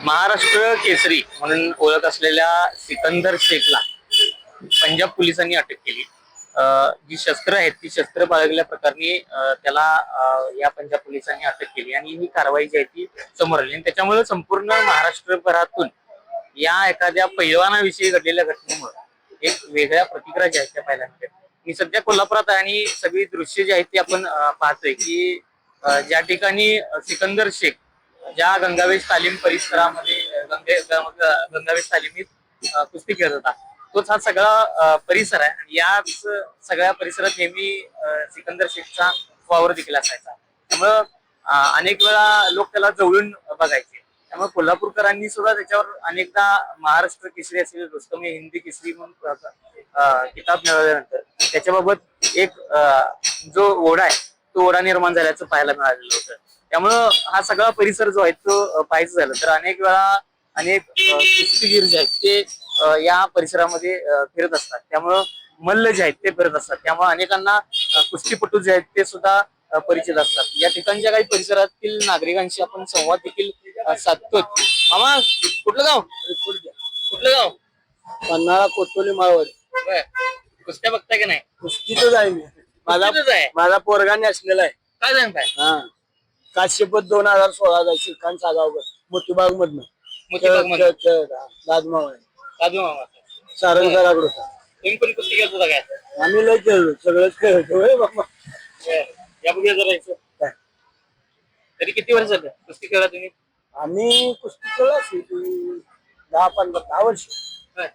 महाराष्ट्र केसरी म्हणून ओळख असलेल्या सिकंदर शेखला पंजाब पोलिसांनी अटक केली. जी शस्त्र आहेत ती शस्त्र बाळगल्या प्रकरणी त्याला या पंजाब पोलिसांनी अटक केली आणि ही कारवाई जी आहे ती समोर आली. आणि त्याच्यामुळे संपूर्ण महाराष्ट्रभरातून या एखाद्या पैलवानाविषयी घडलेल्या घटनेमुळे एक वेगळ्या प्रतिक्रिया ज्या आहेत त्या पाहायला मिळतात. मी सध्या कोल्हापुरात आहे आणि सगळी दृश्य जी आहेत ती आपण पाहतोय की ज्या ठिकाणी सिकंदर शेख ज्या गंगावेश तालीम परिसरामध्ये गंगे गंगावेश तालिमीत कुस्ती खेळत होता तोच हा सगळा परिसर आहे आणि याच सगळ्या परिसरात नेहमी सिकंदर शेखचा वावर देखील असायचा. त्यामुळं अनेक वेळा लोक त्याला जवळून बघायचे. त्यामुळे कोल्हापूरकरांनी सुद्धा त्याच्यावर अनेकदा महाराष्ट्र केसरी असेल रुस्तमी हिंदी केसरी म्हणून किताब मिळवल्यानंतर त्याच्याबाबत एक जो ओढा आहे तो ओढा निर्माण झाल्याचं पाहायला मिळालेलं होतं. त्यामुळं हा सगळा परिसर जो आहे तो पाहायचं झालं. तर अनेक वेळा अनेक कुस्तीगीर जे आहेत ते या परिसरामध्ये फिरत असतात. त्यामुळं मल्ल जे आहेत ते फिरत असतात. त्यामुळे अनेकांना कुस्तीपटू जे आहेत ते सुद्धा परिचित असतात. या ठिकाणच्या काही परिसरातील नागरिकांशी आपण संवाद देखील साधतो मामा कुठलं गाव? कुठलं गाव? पन्हाळा कोतोली मावळ बर. कुस्त्या बघताय का नाही? कुस्तीतच आहे मी. माझा? माझा पोरगा नॅशनल आहे. काय सांगताय? हा. काश्यपत दोन हजार सोळा ला श्रीकांत सागावकर मोतीबाग मधनं. मोतीबागमध्ये. राजमाव आहे साधू मामा तुम्ही पण कुस्ती खेळत होता काय? आम्ही लय खेळलो सगळंच खेळतो होय बाबा. बर. या बघूया जरा इथं. काय? तरी किती वर्ष झालं? कुस्ती खेळा तुम्ही? आम्ही कुस्ती खेळलो असेल दहा पंधरा दहा वर्ष. बर.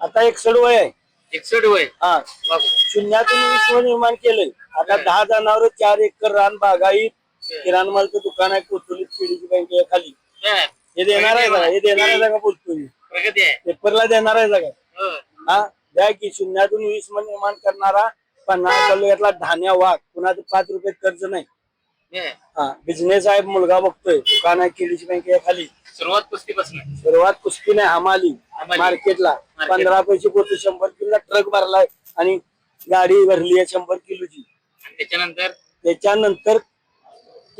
आता एकसठ वय आहे. एकसठ वय? हा. बापरे. शून्यातून विश्व निर्माण केलंय. आता. दहा जनावर चार एकर रान बागाईत किराणा मालचं दुकान आहे कोथोलीत पिढीची बँक खाली. बर. हे देणार आहे का हे देणार आहे का बोलतो मी प्रगती आहे. पेपरला देणार आहे का हो. हा द्या की शून्यातून वीस मन निर्माण करणारा पन्नास तालुक्यातला धान्या वाघ. कुणाचं पाच रुपये कर्ज नाही. बर. हा बिझनेस आहे मुलगा बघतोय. दुकान आहे केळीची बँक आहे खाली. सुरुवात कुस्तीपासून सुरुवात कुस्ती नाही हमाली. हमाली. मार्केटला. मार्केट. पंधरा पैसे पोहोचू शंभर किलो ट्रक भरलाय आणि गाडी भरली आहे शंभर किलोची. आणि त्याच्यानंतर? त्याच्यानंतर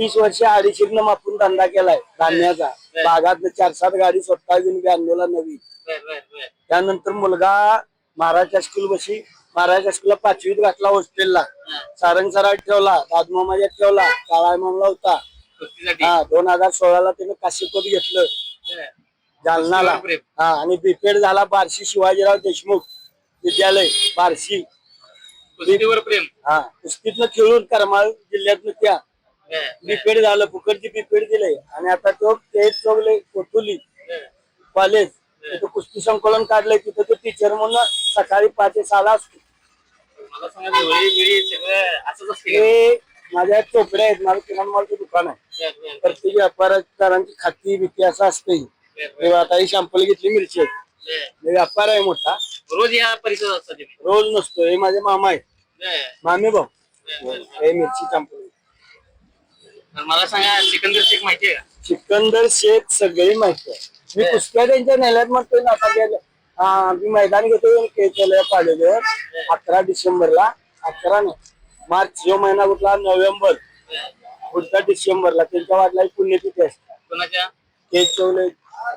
तीस वर्ष अडीचशेनं मापून धंदा केलाय धान्याचा. बागात चार सात गाडी स्वतः घेऊन ब्याण्णवला नवी त्यानंतर मुलगा महाराजच्या स्कूल बशी महाराजच्या स्कूलला पाचवीत घातला हॉस्टेलला. सारंग सराट ठेवला दादमामाच्यात ठेवला काळा इमामला होता. हा दोन हजार सोळाला त्याने काशीकोट घेतलं. जालनाला. हा आणि बिपेड झाला बार्शी शिवाजीराव देशमुख विद्यालय बार्शी. प्रेम. हा कुस्तीतनं खेळून करमाळ जिल्ह्यातनं त्या. बिपेड झालं फुकटची बिपेड दिलंय आणि आता तो तेज चौगले कोथुली. कॉलेज तिथं कुस्ती संकलन काढलंय तिथं तो टीचर म्हणून सकाळी पाच ते सहाला असतो. मला? हे माझ्या चोपड्या आहेत माझं किराणा मालचं दुकान आहे. प्रत्येक व्यापारदारांची खाती बिती असं असते बर, हे. आता ही शॅम्पल घेतली मिरची व्यापार आहे मोठा. रोज या परिसरात रोज नसतो हे माझे मामा आहेत. मामे भाऊ. हे मिरची शॅम्पल तर मला सांगा सिकंदर शेख माहिती आहे का सिकंदर शेख सगळी माहिती आहे मी बर. पुस्तक त्यांच्या नेल्यात म्हणतोय ना आता गेलं. हा, मी मैदान घेतो केलं अकरा डिसेंबरला अकरा नाही मार्च जो महिना कुठला नोव्हेंबर बर. पुढच्या डिसेंबरला त्यांच्या वाटला पुण्यतिथी असते कोणाच्या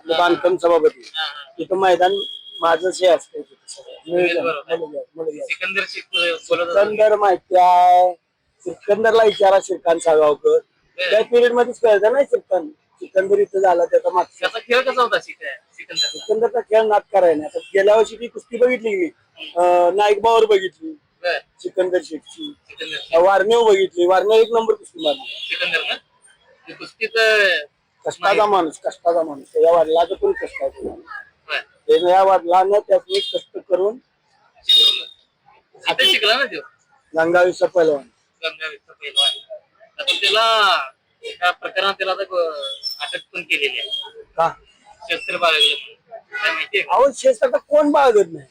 बांधकाम सभापती हा, हा. तिथं मैदान माझं हे असतं तिथं सगळं. बरोबर. मुलगा- मुलगा. सिकंदर शेख बोलत होता. सिकंदर माहिती आहे सिकंदरला विचारा श्रीकांत सागावकर त्या पिरियड मध्येच कळतं नाही सिकंद सिकंदर इथं झाला त्याचा मागचा. त्याचा खेळ कसा होता सिक- सिकंदर सिकंदरचा खेळ नाद करायला. आता गेल्या वर्षी ती कुस्ती बघितली मी अं, नाईकबावर बघितली. बर. सिकंदर शेखची सिकंदर शेख. वारनेव बघितली. वारनेव एक नंबर कुस्ती मारली. सिकंदर ना? ते कुस्तीत कष्टाचा माणूस कष्टाचा माणूस. त्याच्या वडिलाचं पण कष्टाचा माणूस. बर, त्याने या वडिलांना त्यातून कष्ट करून शिकवलं. शिकला ना तो? गंगावीचा पहिलवान गंगावीरचा पहिलवान आता त्याला एका प्रकरणात त्याला आता ग- अटक पण केलेली आहे. का? शस्त्र बाळगले काय अहो आता कोण बाळगत नाही?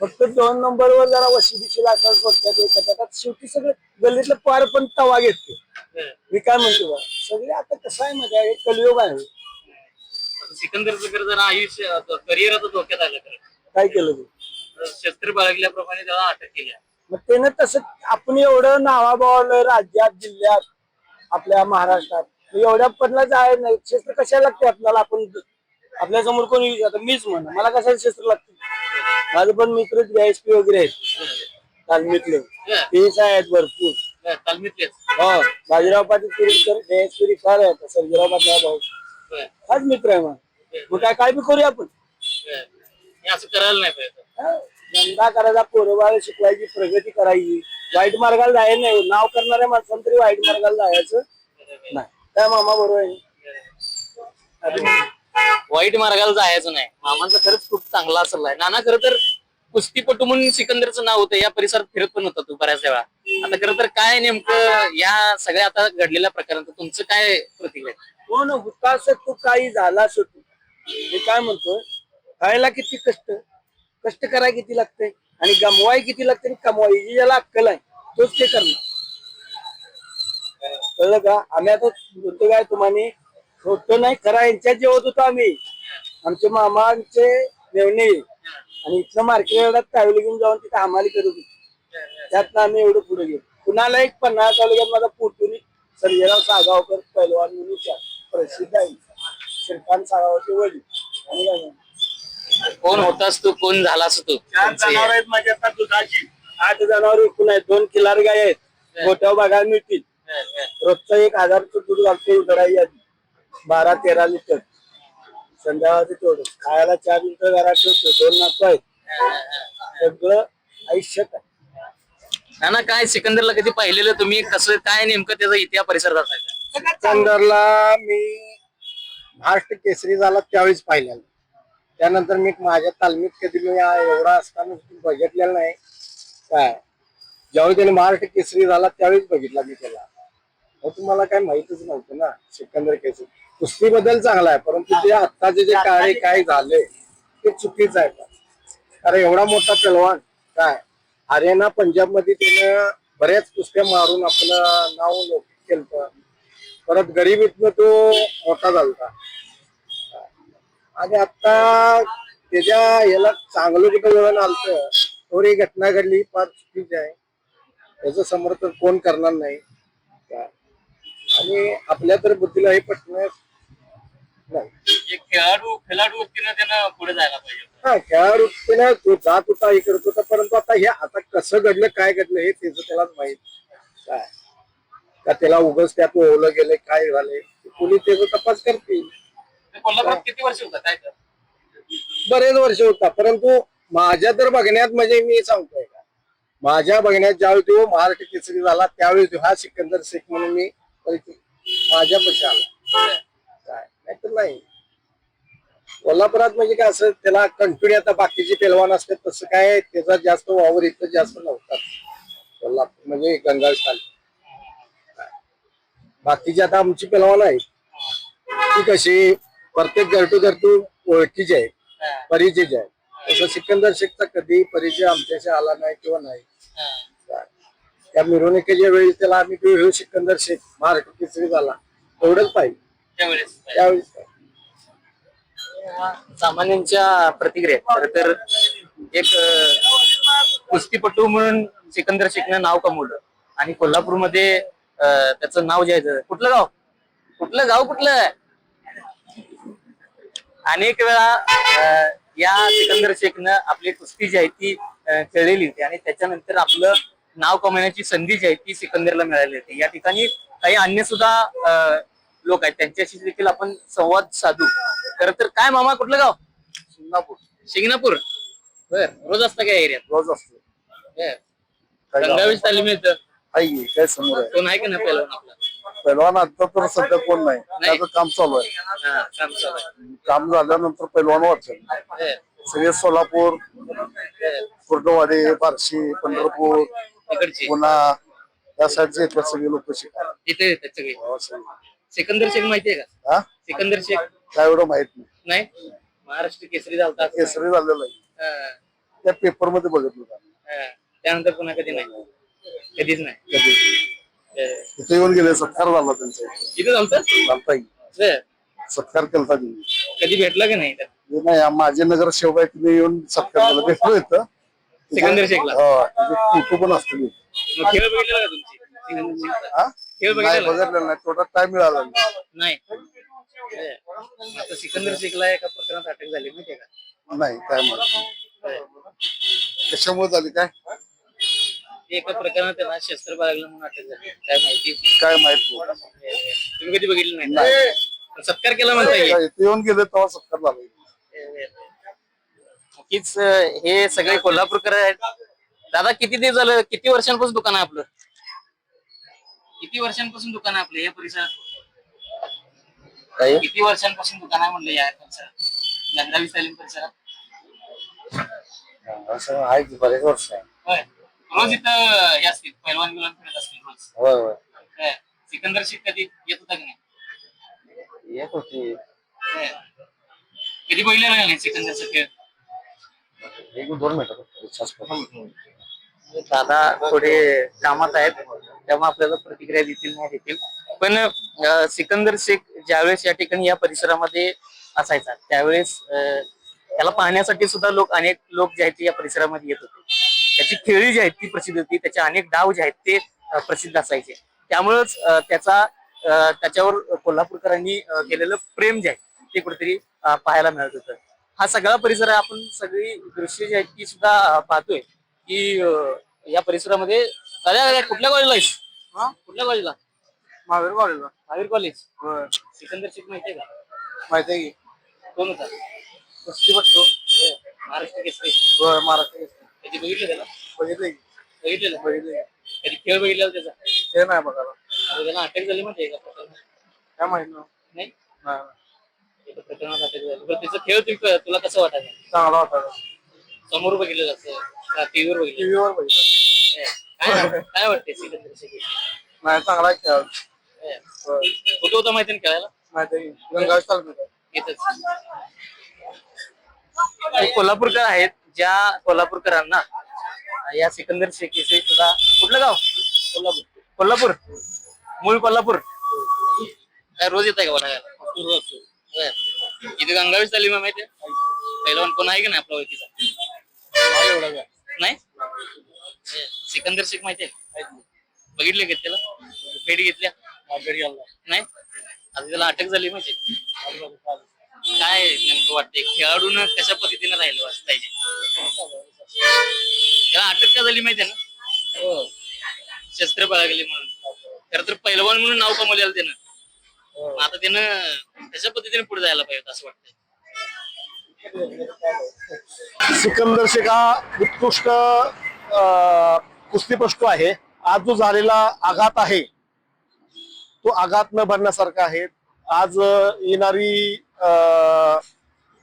फक्त दोन नंबरवर जरा वशी दिशी लागतात हे करतात. आता शेवटी सगळं गल्लीतलं पार पण तवा घेते बर. मी काय म्हणतो बा सगळे आता कसं आहे आहे, एक कलियोग आहे. सिकंदरचं जर जरा आयुष्य करिअर आता धोक्यात आलं तर काय केलं तू? तर शस्त्र बाळगल्याप्रमाणे त्याला अटक केली आहे. मग त्यानं तसं आपण एवढं नावाबावलं राज्यात जिल्ह्यात आपल्या महाराष्ट्रात एवढ्या पडला जाय नाही. शस्त्र कशाला लागते आपल्याला? आपण आपल्यासमोर कोणी आता मीच म्हणा. मला कशाला शस्त्र लागते? माझे पण मित्र डीएसपी वगैरे आहेत. तालमीतले. तेच आहेत भरपूर. हो बाजीराव पाटील तिरुपकर डीएसपी रिफार आहेत. सर्जीराव पाटील भाऊ. हाच मित्र आहे मग मग काय काय बी करूया आपण? असं करायला नाही पाहिजे. धंदा करायचा पोरबाळ शिकवायची प्रगती करायची. वाईट मार्गाला जायचं नाही. नाव करणाऱ्या माणसांना तरी वाईट मार्गाला जायचं नाही. काय मामा बरोबर आहे? वाईट मार्गाला जायचं नाही. मामांचा खरंच खूप चांगला असेल आहे नाना खरं तर कुस्तीपटू म्हणून सिकंदरचं नाव होतं. या परिसरात फिरत पण होता तू बऱ्याच वेळा. आता खरं तर काय नेमकं या सगळ्या आता घडलेल्या प्रकारांचं तुमचं काय प्रतिक्रिया आहे? हो ना हुतास तू काही झालास तू. मी काय म्हणतोय? खायला किती कष्ट? कष्ट कराय किती लागते आणि गमवाय किती लागते आणि कमवाय? ही ज्याला अक्कल आहे. तोच ते करणार. कळलं का? आम्ही आता बोलतो काय तुम्हाला होतो नाही खरा यांच्यात जेवत होतो आम्ही. आमचे मामांचे मेवणे. आणि इथलं मार्केट तावली घेऊन जाऊन तिथे हमाली करत होतो. त्यातनं आम्ही एवढं पुढे गेलो. कुणाला एक पन्हाळा तालुक्यात माझा पोटून सर्जेराव सागावकर पैलवान म्हणून प्रसिद्ध आहे. श्रीकांत सागावचे वडील. आणि काय कोण होतास तू कोण झालास तू? चार जनावर आहेत माझ्या आता दुधाची. आठ जनावर एकूण आहेत. दोन किल्लार गाय आहेत. गोट्यावर बघायला मिळतील. रोजचं एक हजारचं दूध घालतो उतराई आधी. बारा तेरा लिटर. संध्याकाळचं तेवढं. खायला चार लिटर घरात ठेवतो. दोन नातू आहेत. सगळं आयुष्यात आहे. नाना काय सिकंदरला कधी पाहिलेलं तुम्ही? कसं काय नेमकं त्याचा इतिहास असायचा सिकंदरला मी महाराष्ट्र केसरी झाला त्यावेळेस पाहिलेला. त्यानंतर मी माझ्या तालमीत कधी मी एवढा असताना बघितलेलं नाही. काय? ज्यावेळी त्याने महाराष्ट्र केसरी झाला त्यावेळीच बघितला मी त्याला. तुम्हाला काय माहितच नव्हतं ना सिकंदर केसरी. कुस्तीबद्दल चांगला आहे परंतु ते आत्ताचे जे कार्य काय झाले ते चुकीचं आहे. पण. कारण एवढा मोठा तलवान काय? हरियाणा पंजाबमध्ये त्यानं बऱ्याच कुस्त्या मारून आपलं नाव लौकिक केलं परत गरिबीतनं तो मोठा झाला आणि आता त्याच्या याला चांगलं कुठं वळण आलत ही घटना घडली फार चुकीची आहे. त्याचं समर्थन कोण करणार नाही. आणि आपल्या तर बुद्धीला हे पटणार नाही. एक खेळाडू खेळाडू व्यक्तीनं त्यानं पुढे जायला पाहिजे. हा खेळाडू तो जात होता हे करत होता परंतु आता हे आता कसं घडलं काय घडलं हे त्याचं त्यालाच माहीत काय का त्याला उगच त्यात ओवलं गेले काय झाले पोलीस त्याचा तपास करतील. ते कोल्हापुरात किती वर्ष होता काय बरेच वर्ष होता परंतु माझ्या तर बघण्यात म्हणजे मी सांगतोय का? माझ्या बघण्यात ज्यावेळी तो महाराष्ट्र केसरी झाला त्यावेळी तो हा सिकंदर शेख म्हणून मी माझ्या पशी आला. काय? नाहीतर नाही. कोल्हापुरात म्हणजे काय असं त्याला कंटिन्यू आता बाकीचे पेलवान असतात तसं काय त्याचा जास्त वावर इथं जास्त नव्हता. कोल्हापूर म्हणजे गंगाळ स्थान बाकीचे आता आमची पेलवान आहेत. ती कशी प्रत्येक घरटू घरटू ओळखीचे आहे परिचय आहे. तसं सिकंदर शेखचा कधी परिचय आमच्याशी आला नाही किंवा नाही. त्या मिरवणुकीच्या वेळी त्याला आम्ही ह्यो सिकंदर शेख महाराष्ट्र केसरी झाला. एवढंच पाहिजे. त्यावेळेस. सामान्यांच्या प्रतिक्रिया. खर तर एक कुस्तीपटू म्हणून सिकंदर शेखनं नाव कमवलं. आणि कोल्हापूरमध्ये त्याचं नाव जे आहे कुठलं गाव? कुठलं गाव कुठलं? अनेक वेळा या सिकंदर शेखनं आपली कुस्ती जी आहे ती खेळलेली होती. आणि त्याच्यानंतर आपलं नाव कमवण्याची संधी जी आहे ती सिकंदरला मिळाली होती. या ठिकाणी काही अन्य सुद्धा लोक आहेत. त्यांच्याशी देखील आपण संवाद साधू. खर तर काय मामा कुठलं गाव? सिंगापूर शिंगणापूर. बर. रोज असतं काय एरियात? रोज असतो. रंगावीस तालीम येतं. काय समोर कोण आहे का नाही पहिलवान आपला? पैलवान आता तर सध्या कोण नाही. त्याचं काम चालू आहे. हा, काम चालू आहे. काम झाल्यानंतर पैलवान वाचेल. सगळे सोलापूर. कुर्डवाडी बार्शी पंढरपूर पुन्हा या साईडचे येतात सगळे लोक शिकायला इथे येतात सगळे. हो. सिकंदर शेख माहितीये का? हा? सिकंदर शेख. काय एवढं माहीत नाही. नाही? महाराष्ट्र केसरी झालता. केसरी झालेलं आहे. हा, त्या पेपरमध्ये बघितलं होतं. हा. त्यानंतर पुन्हा कधी नाही? कधीच नाही. कधी. तिथे येऊन गेले सत्कार झाला त्यांचा. इथं झालतं? झालता की. बर. सत्कार केलता त्यांनी. कधी भेटला की नाही इथं? हे नाही माझे नगर शेवबाई तिथे येऊन सत्कार केला. भेटलो इथं. सिकंदर शेखला? हो तिथे फोटो पण असतो मग खेळ बघितला का तुमची? सिकंदर शेखचा? खेळ नाही बघितलेला बघितलं नाही. थोडा टाइम मिळाला. नाही. नाही बरं. आता सिकंदर शेखला एका प्रकरणात अटक झाली माहितीये का? नाही काय माहिती. कशामुळे झाली काय? ते एका प्रकरणात त्यांना शस्त्र बाळगलं म्हणून अटक झाली. काय माहिती? काय माहीत नाही. तुम्ही कधी बघितलं नाही? पण सत्कार केला म्हणता येईल काय, इथे येऊन गेले तेव्हा सत्कार झाला. नक्कीच अं, हे सगळे कोल्हापूरकर आहेत. दादा किती दिवस झालं? किती वर्षांपासून दुकान आहे आपलं? किती वर्षांपासून दुकान आहे आपलं या परिसरात? काय? किती वर्षांपासून दुकान आहे म्हणलं या परिसरात? गंगावी सलीम परिसरात? असं आहे की बरेच वर्ष आहे. होय. रोज इथं हे असतील पैलवान बिलवान फिरत असतील रोज. होय होय. होय. सिकंदर शेख कधी येत होता की नाही? येत होती. होय. कधी पहिले नाही सिकंदरचा खेळ? एक दोन मिनिटं दादा थोडे कामात आहेत त्यामुळे आपल्याला प्रतिक्रिया देतील नाही देतील. पण अं, सिकंदर शेख ज्यावेळेस या ठिकाणी या परिसरामध्ये असायचा त्यावेळेस अं, त्याला पाहण्यासाठी सुद्धा लोक अनेक लोक जे आहेत ते या परिसरामध्ये येत होते. त्याची खेळी जी आहेत ती प्रसिद्ध होती त्याचे अनेक डाव जे आहेत ते प्रसिद्ध असायचे. त्यामुळेच त्याचा त्याच्यावर कोल्हापूरकरांनी केलेलं प्रेम जे आहे ते कुठेतरी पाहायला मिळत होतं. हा सगळा परिसर आहे. आपण सगळी दृश्य जी आहेत ती सुद्धा पाहतोय की या परिसरामध्ये अरे अरे कुठल्या कॉलेजला आहेस? हा? कुठल्या कॉलेजला महावीर कॉलेजला महावीर कॉलेज सिकंदर शेख माहितीये का? माहिती आहे की. कोण होता? कुस्ती बघतो महाराष्ट्र केसरी. महाराष्ट्र कधी बघितलं त्याला? बघितलं की बघितलेलं बघितलं कधी खेळ बघितलेला त्याचा? ते नाही बघायला. आता त्याला अटक झाली माहितीये का प्रकरणात? काय माहीत नाही. नाही? नाही. एका प्रकरणात अटक झाली. बरं त्याचा खेळ तुम्ही तुला कसं वाटायचं? चांगला होता समोर बघितलं जातं. का टीव्हीवर बघितलं? टीव्हीवर बघितलं. होय. काय काय वाटते नाही चांगला आहे खेळ. होय. होता माहिती ना खेळायला? माहिती आहे की. गंगावी तालुक्यात. येतच. हे कोल्हापूरकर आहेत. ज्या कोल्हापूरकरांना या सिकंदर शेख विषयी सुद्धा कुठलं गाव? कोल्हापूर. कोल्हापूर. मूळ कोल्हापूर. काय रोज येत आहे का बघायला. इथे गंगावीस तालीम आहे माहितीये? पहिलवान कोण आहे की नाही आपल्या ओळखीचा? नाही सिकंदर शेख माहितीये? बघितले का त्याला? भेट घेतल्या? नाही? आता त्याला अटक झाली माहिती काय नेमकं वाटतंय? खेळाडून कशा पद्धतीने राहिलं असं पाहिजे? त्याला अटक का झाली माहितीये ना? शस्त्र बाळगली म्हणून. खर तर पैलवान म्हणून नाव कमवलेलं त्यानं. मग आता त्यानं कशा पद्धतीने पुढे जायला पाहिजे असं वाटतंय? सिकंदर शेख हा उत्कृष्ट अं, कुस्तीपटू आहे. आज जो झालेला आघात आहे तो आघात न भरण्यासारखा आहे. आज येणारी अं,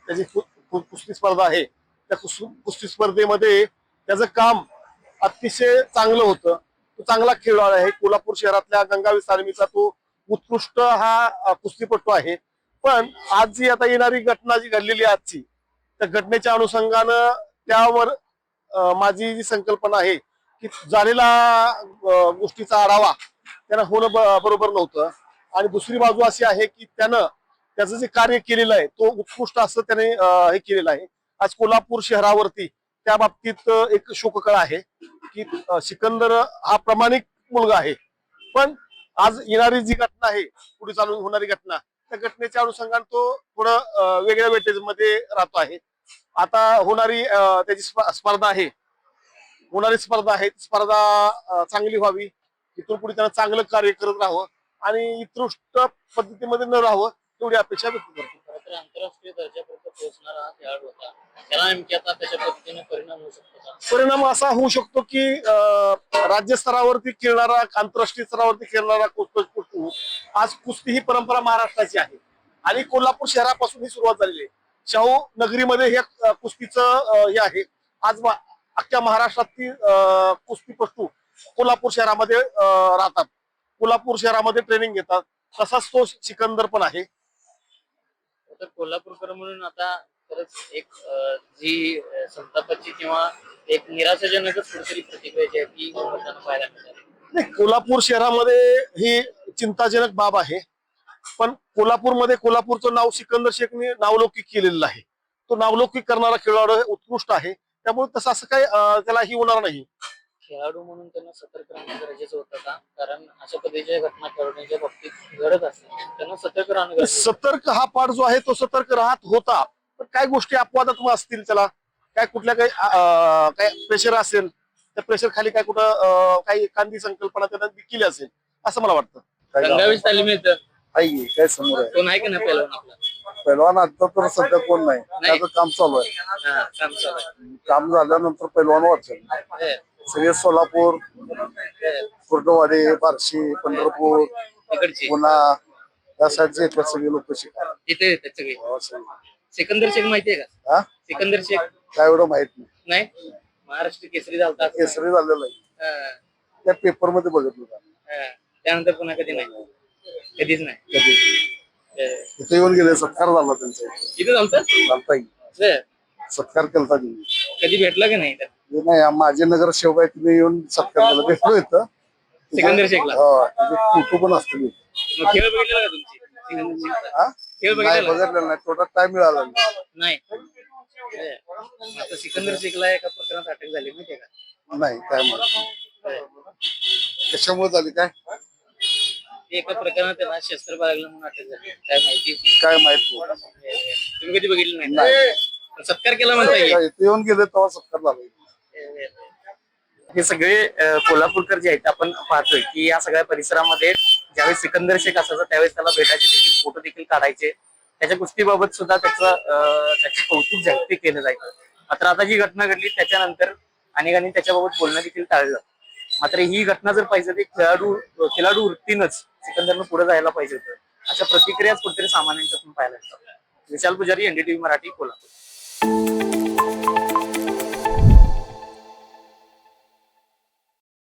त्याची कुस्ती स्पर्धा आहे. त्या कुस्ती स्पर्धेमध्ये त्याचं काम अतिशय चांगलं होतं. तो चांगला खेळाडू आहे. कोल्हापूर शहरातल्या गंगावी सालमीचा तो उत्कृष्ट हा कुस्तीपटू आहे. पण आज जी आता येणारी घटना जी घडलेली आहे आजची त्या घटनेच्या अनुषंगानं त्यावर माझी जी संकल्पना आहे की झालेला गोष्टीचा आढावा त्यानं होणं बरोबर नव्हतं. आणि दुसरी बाजू अशी आहे की त्यानं त्याचं जे कार्य केलेलं आहे तो उत्कृष्ट असं त्याने हे केलेलं आहे. आज कोल्हापूर शहरावरती त्या बाबतीत एक शोककळा आहे की सिकंदर हा प्रामाणिक मुलगा आहे. पण आज येणारी जी घटना आहे पुढे चालून होणारी घटना त्या घटनेच्या अनुषंगाने तो थोडं वेगळ्या वेटेजमध्ये राहतो आहे. आता होणारी त्याची स्पर्धा आहे. होणारी स्पर्धा आहे स्पर्धा चांगली व्हावी. इथून पुढे त्यांना चांगलं कार्य करत राहावं आणि उत्कृष्ट पद्धतीमध्ये न राहावं एवढी अपेक्षा व्यक्त करतो. तर आंतरराष्ट्रीय दर्जापर्यंत पोहोचणारा हा खेळाडू होता. त्याला नेमकी आता त्याच्या पद्धतीने परिणाम होऊ शकतो का? परिणाम असा होऊ शकतो की राज्य स्तरावरती खेळणारा आंतरराष्ट्रीय स्तरावरती खेळणारा कुस्ती आज कुस्ती ही परंपरा महाराष्ट्राची आहे. आणि कोल्हापूर शहरापासून ही सुरुवात झालेली आहे. शाहू नगरीमध्ये हे कुस्तीचं हे आहे. आज अख्ख्या महाराष्ट्रातील कुस्तीपटू कोल्हापूर शहरामध्ये राहतात. कोल्हापूर शहरामध्ये ट्रेनिंग घेतात. तसाच तो सिकंदर पण आहे. तर कोल्हापूरकर म्हणून आता खरंच एक जी संतापाची किंवा एक निराशाजनकच कुठेतरी प्रतिक्रिया जी आहे ती लोकांना पाहायला मिळाली नाही कोल्हापूर शहरामध्ये ही चिंताजनक बाब आहे. पण कोल्हापूरमध्ये कोल्हापूरचं नाव सिकंदर शेखने नावलौकिक केलेलं आहे. तो नावलौकिक करणारा खेळाडू उत्कृष्ट आहे. त्यामुळे तसं असं काही त्याला ही होणार नाही. खेळाडू म्हणून त्यांना सतर्क राहणं गरजेचं होतं का? कारण अशा पद्धतीच्या घटना खेळाडूंच्या बाबतीत घडत असतात त्यांना सतर्क राहणं गरजेचं सतर्क हा पाठ जो आहे तो सतर्क राहत होता. पण काय गोष्टी अपवादात्मक असतील त्याला? काय कुठल्या काही अं, काय प्रेशर असेल? त्या प्रेशर खाली काय कुठं अं, काही एखादी संकल्पना त्यांना केली असेल? असं मला वाटतं. रंगावीस तालीम येतं आहे काय समोर आहे? कोण आहे का नाही पहिलवान आपला? पैलवान आता तर सध्या कोण नाही. त्याचं काम चालू आहे. हा, काम चालू आहे. काम झाल्यानंतर पैलवान वाचल. सगळे सोलापूर. कुर्डवाडी बार्शी पंढरपूर तिकडची पुन्हा या साईडचे इथले सगळे लोक शिकतात तिथे येतात सगळे. सिकंदर शेख माहितीये का? हा? सिकंदर शेख काय एवढं माहीत नाही. नाही? महाराष्ट्र केसरी झालता. केसरी झालेलं आहे. हा, त्या पेपरमध्ये बघितलं होतं. हा. त्यानंतर पुन्हा कधी नाही. कधीच नाही. कधी. तिथे येऊन गेले सत्कार झाला त्यांचा. इथे. इथे झालतं येईल बरं. सत्कार केलता त्यांनी. कधी भेटला का नाही? तर हे नाही माझे नगर शेवबाई तिने येऊन सत्कार केला. भेटलो इथं. सिकंदर शेखला. हो तिथे फोटो पण असतो मग खेळ बघितलेला का तुमची? सिकंदर शेखचा? हा? खेळ नाही बघितलेला बघितलेलं नाही. थोडा टाइम मिळाला नाही. नाही. आता सिकंदर शेखला एका प्रकरणात अटक झाली माहितीये का? नाही काय म्हणत बरं. कशामुळे झाली काय? ते एका प्रकरणात त्यांना शस्त्र बाळगलं म्हणून अटक झाली. काय माहिती? काय माहीत नाही. तुम्ही कधी बघितलं नाही? पण सत्कार केला म्हणता येईल इथे येऊन गेले तेव्हा सत्कार झाला. हे सगळे कोल्हापूरकर जे आहेत आपण पाहतोय की या सगळ्या परिसरामध्ये ज्यावेळेस सिकंदर शेख असायचा त्यावेळेस त्याला भेटायचे देखील फोटो देखील काढायचे. त्याच्या गोष्टीबाबत सुद्धा त्याचं त्याचे कौतुक जागतिक केलं जायचं. मात्र आता जी घटना घडली त्याच्यानंतर अनेकांनी त्याच्याबाबत बोलणं देखील टाळलं. मात्र ही घटना जर पाहिजे तर खेळाडू खेळाडू वृत्तीनंच सिकंदरनं पुढे जायला पाहिजे होतं. अशा प्रतिक्रियाच कुठेतरी सामान्यांच्यातून पाहायला मिळतात. विशाल पुजारी एनडीटीव्ही मराठी कोल्हापूर.